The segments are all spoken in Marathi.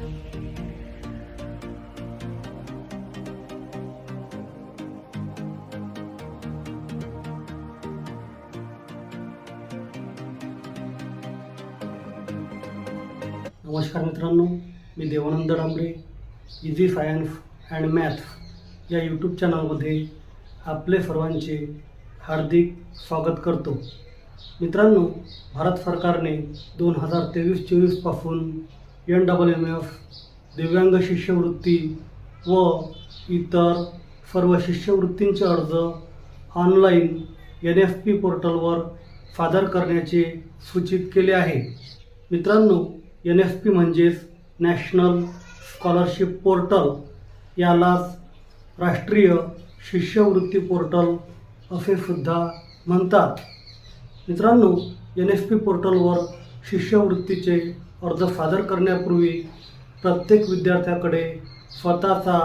नमस्कार मित्रांनो मी Devanand Dambare easy science and maths या यूट्यूब चॅनलमध्ये आपले सर्वांचे हार्दिक स्वागत करतो. मित्रांनो भारत सरकारने दोन हजार तेवीस चोवीसपासून एन डबल एम एफ दिव्यांग शिष्यवृत्ती व इतर सर्व शिष्यवृत्तींचे अर्ज ऑनलाईन एन एफ पी पोर्टलवर सादर करण्याचे सूचित केले आहे. मित्रांनो एन एफ पी म्हणजेच नॅशनल स्कॉलरशिप पोर्टल यालाच राष्ट्रीय शिष्यवृत्ती पोर्टल असे सुद्धा म्हणतात. मित्रांनो एन एस पी पोर्टलवर शिष्यवृत्तीचे अर्ज सादर करण्यापूर्वी प्रत्येक विद्यार्थ्याकडे स्वतःचा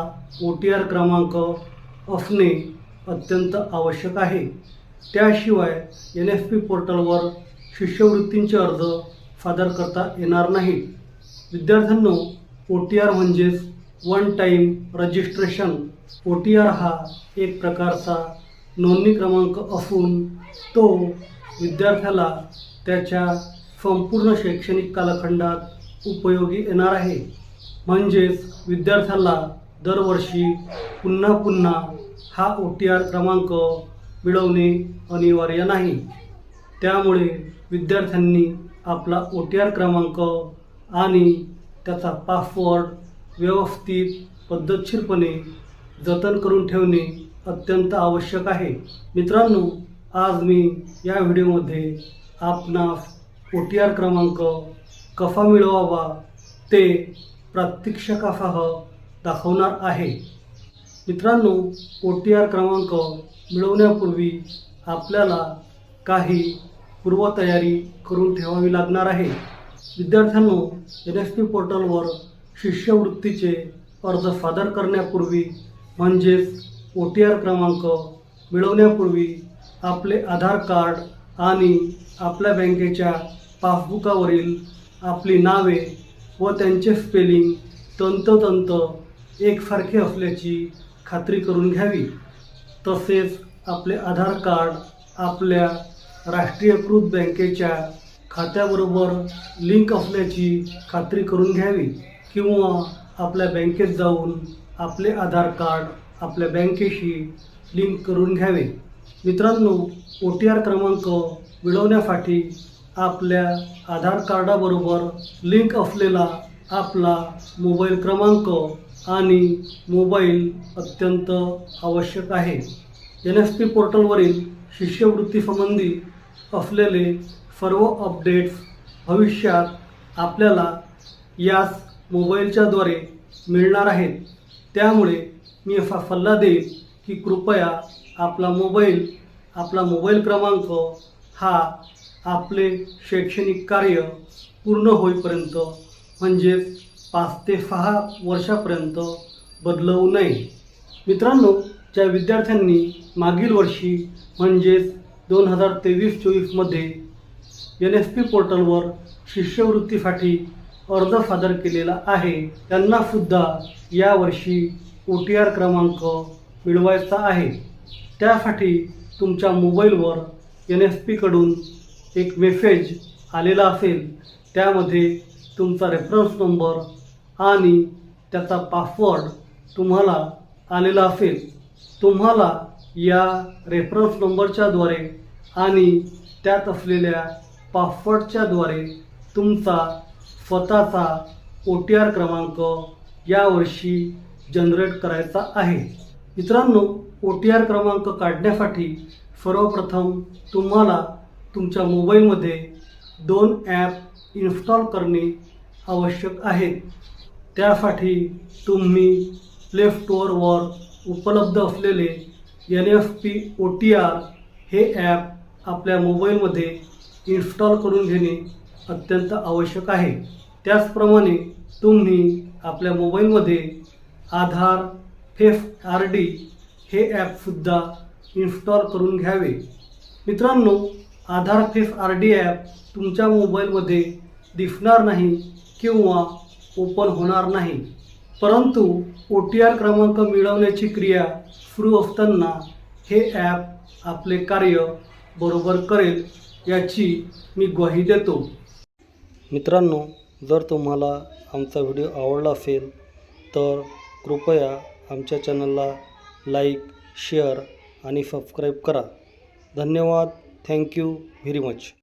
ओ टी आर क्रमांक असणे अत्यंत आवश्यक आहे. त्याशिवाय एन एस पी पोर्टलवर शिष्यवृत्तींचे अर्ज सादर करता येणार नाही विद्यार्थ्यांनो ओ टी आर म्हणजेच one time registration. O T R हा एक प्रकारचा नोंदणी क्रमांक असून तो विद्यार्थ्याला त्याच्या संपूर्ण शैक्षणिक कालखंडात उपयोगी येणार आहे. म्हणजेच विद्यार्थ्याला दरवर्षी पुन्हा पुन्हा हा ओ टी आर क्रमांक मिळवणे अनिवार्य नाही. त्यामुळे विद्यार्थ्यांनी आपला ओ टी आर क्रमांक आणि त्याचा पासवर्ड व्यवस्थित पद्धतशीरपणे जतन करून ठेवणे अत्यंत आवश्यक आहे. मित्रांनो आज मी या व्हिडिओमध्ये आपणास ओ टी आर क्रमांक कसा मिळवावा ते प्रात्यक्षिकासह दाखवणार आहे. मित्रांनो ओ टी आर क्रमांक मिळवण्यापूर्वी आपल्याला काही पूर्वतयारी करून ठेवावी लागणार आहे. विद्यार्थ्यांनो एन एस पी पोर्टलवर शिष्यवृत्तीचे अर्ज सादर करण्यापूर्वी म्हणजेच ओ टी आर क्रमांक मिळवण्यापूर्वी आपले आधार कार्ड आणि आपल्या बँकेच्या पासबुकावरील आपली नावे व त्यांचे स्पेलिंग तंतोतंत एकसारखे असल्याची खात्री करून घ्यावी. तसेच आपले आधार कार्ड आपल्या राष्ट्रीयकृत बँकेच्या खात्याबरोबर लिंक असल्याची खात्री करून घ्यावी किंवा आपल्या बँकेत जाऊन आपले आधार कार्ड आपल्या बँकेशी लिंक करून घ्यावे. मित्रांनो ओ टी आर क्रमांक मिळवण्यासाठी आपल्या आधार कार्डाबरोबर लिंक असलेला आपला मोबाईल क्रमांक आणि मोबाईल अत्यंत आवश्यक आहे. एन एस पी पोर्टलवरील शिष्यवृत्तीसंबंधी असलेले सर्व अपडेट्स भविष्यात आपल्याला याच मोबाईलच्याद्वारे मिळणार आहेत. त्यामुळे मी असा सल्ला देईन की कृपया आपला मोबाईल आपला मोबाईल क्रमांक हा आपले शैक्षणिक कार्य पूर्ण होईपर्यंत म्हणजेच पाच ते सहा वर्षापर्यंत बदलवू नये. मित्रांनो ज्या विद्यार्थ्यांनी मागील वर्षी म्हणजेच दोन हजार तेवीस चोवीसमध्ये एन एस पी पोर्टलवर शिष्यवृत्तीसाठी अर्ज सादर केलेला आहे त्यांनासुद्धा यावर्षी ओ टी आर क्रमांक मिळवायचा आहे. त्यासाठी तुमच्या मोबाईलवर एन एस पीकडून एक मेसेज आलेला असेल त्यामध्ये तुमचा रेफरन्स नंबर आणि त्याचा पासवर्ड तुम्हाला आलेला असेल. तुम्हाला या रेफरन्स नंबरच्याद्वारे आणि त्यात असलेल्या पासवर्डच्याद्वारे तुमचा स्वतःचा ओ टी आर क्रमांक यावर्षी जनरेट करायचा आहे. मित्रांनो ओ टी आर क्रमांक काढण्यासाठी सर्वप्रथम तुम्हाला तुमच्या मोबाईलमध्ये दोन ॲप इन्स्टॉल करणे आवश्यक आहे. त्यासाठी तुम्ही प्ले स्टोअरवर उपलब्ध असलेले N F P O T R हे ॲप आपल्या मोबाईलमध्ये इन्स्टॉल करून घेणे अत्यंत आवश्यक आहे. त्याचप्रमाणे तुम्ही आपल्या मोबाईलमध्ये आधार फेफ आर डी हे ॲपसुद्धा इन्स्टॉल करून घ्यावे. मित्रांनो Aadhaar face R D app तुमच्या मोबाईलमध्ये दिसणार नाही किंवा ओपन होणार नाही. परंतु ओ टी आर क्रमांक मिळवण्याची क्रिया सुरू असताना हे ॲप आपले कार्य बरोबर करेल याची मी ग्वाही देतो. मित्रांनो जर तुम्हाला आमचा व्हिडिओ आवडला असेल तर कृपया आमच्या चॅनलला लाईक शेअर आणि सबस्क्राईब करा. धन्यवाद. thank you very much.